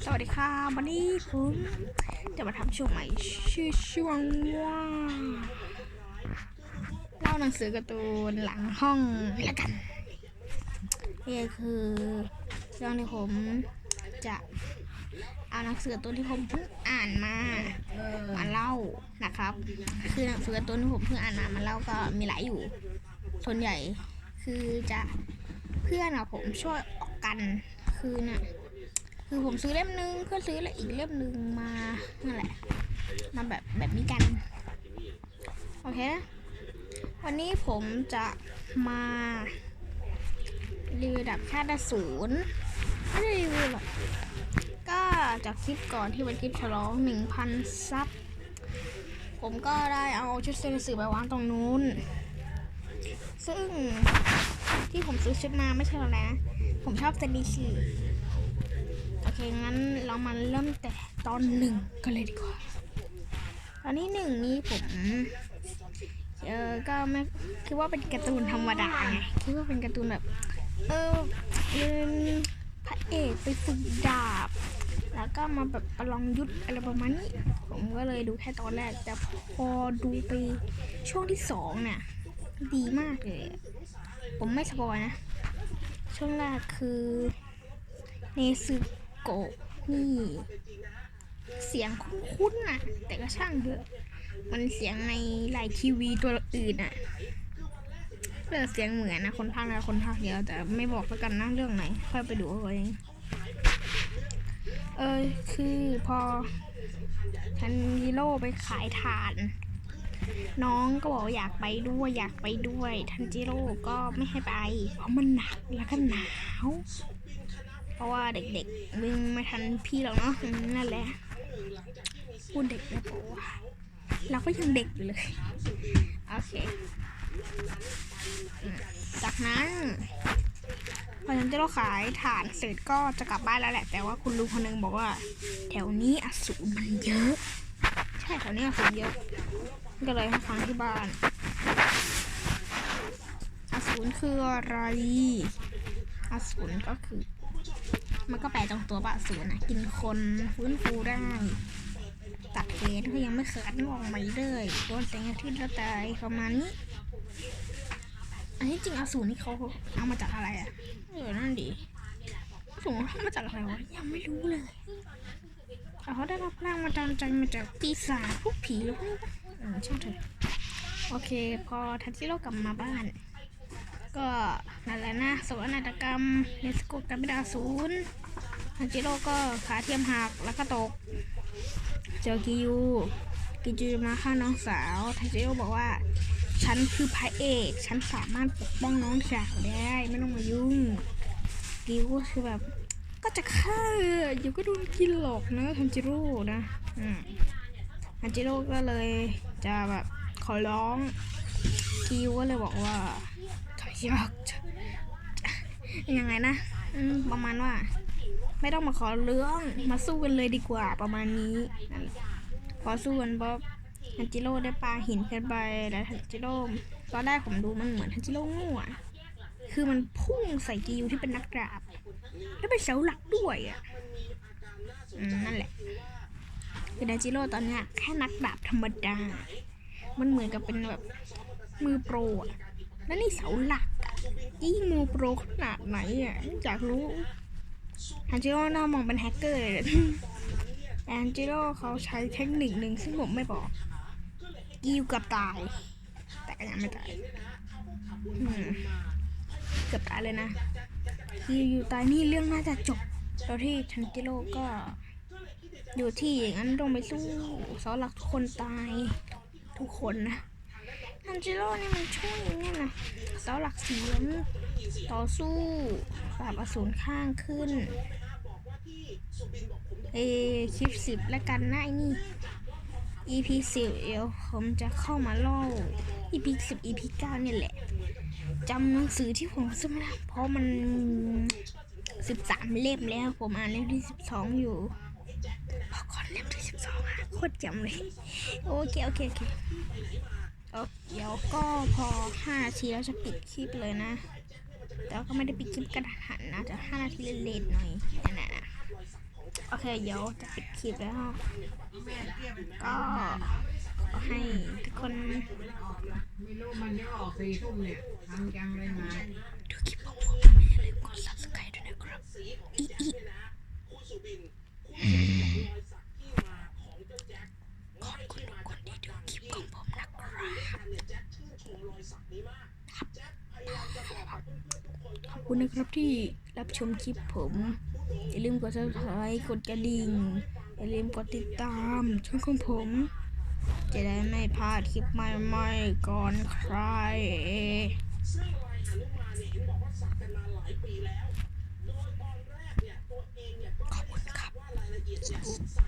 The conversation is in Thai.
สวัสดีค่ะ วันนี้ผมจะมาทำช่วงใหม่ชื่อช่วงว่าเล่าหนังสือการ์ตูนหลังห้องแล้วกันนี่คือเรื่องที่ผมจะเอาหนังสือการ์ตูนที่ผมเพิ่งอ่านมามาเล่านะครับ คือหนังสือการ์ตูนที่ผมเพิ่งอ่านมามาเล่าก็มีหลายอยู่ ส่วนใหญ่คือจะเพื่อนอะผมช่วยออกกันคือน่ะ คือผมซื้อเล่มนึงเพื่อซื้อแล้วอีกเล่มนึงมานั่นแหละมาแบบแบบนี้กันโอเคนะวันนี้ผมจะมารีวิวดับค่าดศูนย์ไม่ได้รีวิวหรอกก็จากคลิปก่อนที่เป็นคลิปฉลอง1,000ซับผมก็ได้เอาชุดเซนสือไปวางตรงนู้น ซึ่งที่ผมซื้อชุดมาไม่ใช่อะไรนะ ผมชอบเซนดีชีโอ เคงั้นเรามาเริ่มแต่ตอนหนึ่งกันเลยดีกว่าตอนนี้หนึ่งนี้ผมเออก็ไม่คิดว่าเป็นการ์ตูนธรรมดาไงคิดว่าเป็นการ์ตูนแบบ เออพระเอกไปฝึกดาบ แล้วก็มาแบบประลองยุทธอะไรประมาณนี้ ผมก็เลยดูแค่ตอนแรก แต่พอดูไปช่วงที่สองเนี่ยดีมากเลย ผมไม่สปอยนะ ช่วงแรกคือเนซึ โกนี่ เสียงคุ้นๆน่ะแต่ก็ช่างเถอะมันเสียงในไลน์ทีวีตัวอื่นน่ะเรื่องเสียงเหมือนนะคนภาคนะคนภาคเดียวแต่ไม่บอกแล้วกันนะเรื่องไหน ค่อยไปดูเอาเองเออคือพอทันฮิโร่ไปขายถ่าน น้องก็บอกอยากไปด้วยอยากไปด้วย ทันจิโร่ก็ไม่ให้ไป เพราะมันหนักแล้วก็หนาว เพราะว่าเด็กๆวิ่งไม่ทันพี่หรอกเนาะนั่นแหละพูดเด็กแล้วบอกว่าเราก็ยังเด็กอยู่เลย โอเค จากนั้นพอฉันจะเราขายฐานเสร็จก็จะกลับบ้านแล้วแหละ แต่ว่าคุณลุงคนหนึงบอกว่า แถวนี้อสูรมันเยอะ ใช่แถวนี้อสูรเยอะ ก็เลยให้ฟังที่บ้าน อสูรคืออะไร อสูรก็คือ มันก็แปลตรงตัวปะอสูรนะกินคนฟื้นฟูได้ตัดเหตุก็ยังไม่ขาดงอกใหม่เลยโดนแสงอาทิตย์แล้วตายประมาณนี้ อันนี้จริงอสูรนี่เขาเอามาจากอะไรอะเออนั่นดีสูรเขามาจากอะไรวะยังไม่รู้เลยแต่เขาได้รับแรงมาจำใจมาจากปีศาจพวกผีหรือพวกนี้ปะเออช่างเถอะโอเค พอทันจิโร่กลับมาบ้าน ก็นั่นแหละนะสวนาฏกรรมเนสโกกันไม่ได้ศูนย์ทันจิโร่ก็ขาเทียมหักแล้วก็ตก เจอกิยูกิยูมาฆ่าน้องสาวทันจิโร่บอกว่า ฉันคือพระเอก ฉันสามารถปกป้องน้องสาวได้ไม่ต้องมายุ่ง กิยูก็คือแบบ ก็จะฆ่าอยู่ก็โดนกินหลอกนะทันจิโร่นะอืมทันจิโร่ก็เลยจะแบบขอร้อง กิวก็เลยบอกว่า ยออกจะยังไงนะประมาณว่า ไม่ต้องมาขอเรื่องมาสู้กันเลยดีกว่าประมาณนี้พอสู้กันป๊บฮันจิโร่ได้ปลาหินขึ้นไปแล้วฮันจิโร่ตอนแรกผมดูมันเหมือนฮันจิโร่ง่วคือมันพุ่งใส่กิวที่เป็นนักดาบแล้วเป็นเสาหลักด้วยอะนั่นแหละคือฮันจิโร่ตอนนี้แค่นักดาบธรรมดา มันเหมือนกับเป็นแบบมือโปรอะแล้วนี่เสาหลัก ยิ่งมือโปรขนาดไหนอะอยากรู้ฮันจิโร่น่ามองเป็นแฮกเกอร์เลยแต่ฮันจิโร่เขาใช้เทคนิคหนึ่งซึ่งผมไม่บอกกิวเกับตาย แต่ก็ยังไม่ตายเกือบตายเลยนะกิวอยู่ตายนี่เรื่องน่าจะจบแล้วที่ฮันจิโร่ก็อยู่ที่อย่างนั้นต้องไปสู้สาหลักทุกคนตายทุกคนนะ ฮันจิโร่นี่มันช่วยเนี่ยนะเสาหลักเสียงต่อสู้ปราบอสูรข้างขึ้น เอคลิปสิบแล้วกันนะไอ้นี่ EP สิบเดี๋ยวผมจะเข้ามาเล่า EP สิบ EP เก้าเนี่ยแหละจำหนังสือที่ผมซื้อมาได้เพราะมันสิบสามเล่มแล้วผมอ่านเล่มที่สิบสองอยู่พอก่อนเล่มที่สิบสองอะโคตรจำเลย โอเค โอเค โอเค เดี๋ยวก็พอห้านาทีแล้วจะปิดคลิปเลยนะ แต่ก็ไม่ได้ปิดคลิปกระทันหันนะจะห้านาทีเลทๆหน่อยนั่นแหละนะโอเคเดี๋ยวจะปิดคลิปแล้ว ก็ให้ทุกคนไม่รู้มันจะออกสี่ทุ่มเนี่ยทำจังเลยมาดูคลิปของผมอย่าลืมกด subscribe ด้วยนะครับอีอีขอบคุณทุกคนที่ดูคลิปของผมนะครับขอบุณนะครับที่รับชมคลิปผม อย่าลืมกด subscribe กดกระดิ่ง อย่าลืมกดติดตามช่องของผม จะได้ไม่พลาดคลิปใหม่ๆก่อนใครขอบคุณครับ